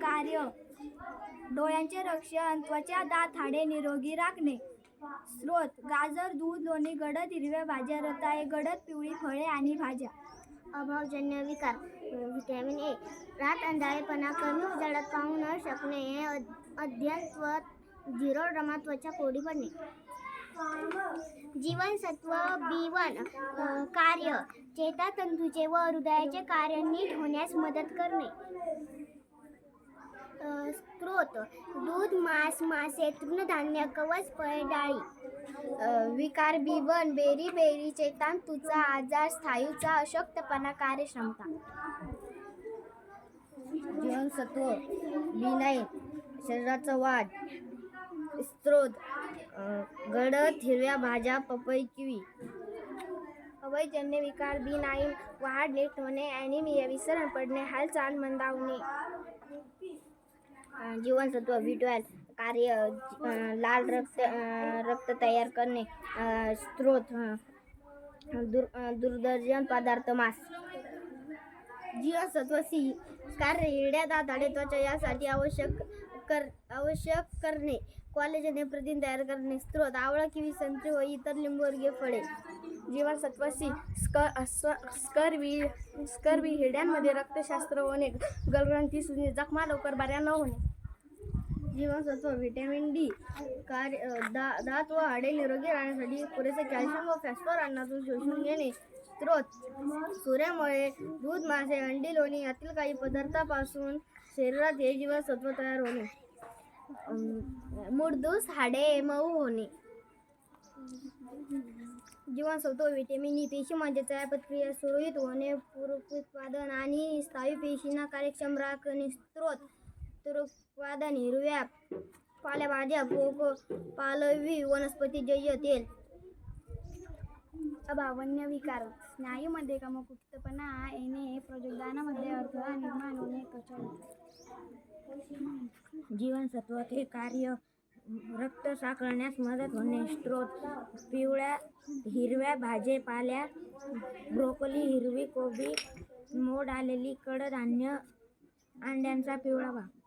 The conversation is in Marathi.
कार्य. डोळ्यांचे रक्षण त्वचा दात हाडे निरोगी राखणे. स्रोत गाजर दूध लोणी गडद हिरव्या भाज्या रताळे गडद पिवळी फळे आणि भाज्या. अभावजन्य विकार व्हिटॅमिन ए. रात अंधारेपणा कमी उजाडात पाहू न शकणे हे अध्ययत्व झिरो ड्रमा त्वचा कोडी पडणे जीवनसत्व बी वन कार्य. चेतातंतूचे व हृदयाचे कार्य नीट होण्यास मदत करणे. स्त्रोत दूध मांस मासे तृणधान्य कवच फळे डाळी. विकार बी बेरी बेरी चेतान चेतांतूचा आजार स्थायूचा अशक्तपणा कार्यक्षमता. जीवनसत्व बिनाई शरीराचा वाढ स्त्रोत गडद हिरव्या भाज्या पपई किवी. अवयजन्य विकार बी नाईन वाढ नीट होणे ॲनिमिया विसरण पडणे हालचाल मंदावणे. जीवनसत्व बी ट्वेल्व कार्य लाल रक्त रक्त तयार करणे स्त्रोत दुर दुर्दर्जन पदार्थ मांस. जीवनसत्व सी कार्य हिरड्या दाताडे त्वचा यासाठी आवश्यक कर आवश्यक करणे. कॉलेजने प्रथिन तयार करणे स्त्रोत आवळा किवी संत्री व इतर लिंबूवर्गीय फळे. जीवनसत्व सी स्कर स्कर्वी स्कर्वी हिरड्यांमध्ये रक्तशास्त्र होणे गलग्रंथी सुजणे जखमा लवकर बऱ्या न होणे. जीवनसत्व व्हिटॅमिन डी कार्य दा दात व हाडे निरोगी राहण्यासाठी पुरेसे कॅल्शियम व फॅस्फर अन्नातून शोषून घेणे. स्त्रोत सूर्यामुळे दूध मासे अंडी लोणी यातील काही पदार्थापासून शरीरात हे जीवनसत्व तयार होणे. मुडदूस हाडे मऊ होणे. जीवनसत्व व्हिटॅमिन ई e, पेशी म्हणजे चयापत्रिया सुरळीत होणे पुरुत्पादन आणि स्थायू पेशींना कार्यक्षम राखणे. स्त्रोत उत्पादन हिरव्या पालेभाज्या पोको पालवी वनस्पती जय तेल. अभावन्य विकार. स्नायूमध्ये कमकुप्तपणा येणे प्रजोदानामध्ये अडथळा निर्माण होणे कचरा जीवनसत्व हे कार्य रक्त साकळण्यास मदत होणे स्त्रोत पिवळ्या हिरव्या भाजीपाल्या ब्रोकोली हिरवी कोबी मोड आलेली कडधान्य अंड्यांचा पिवळा भाग.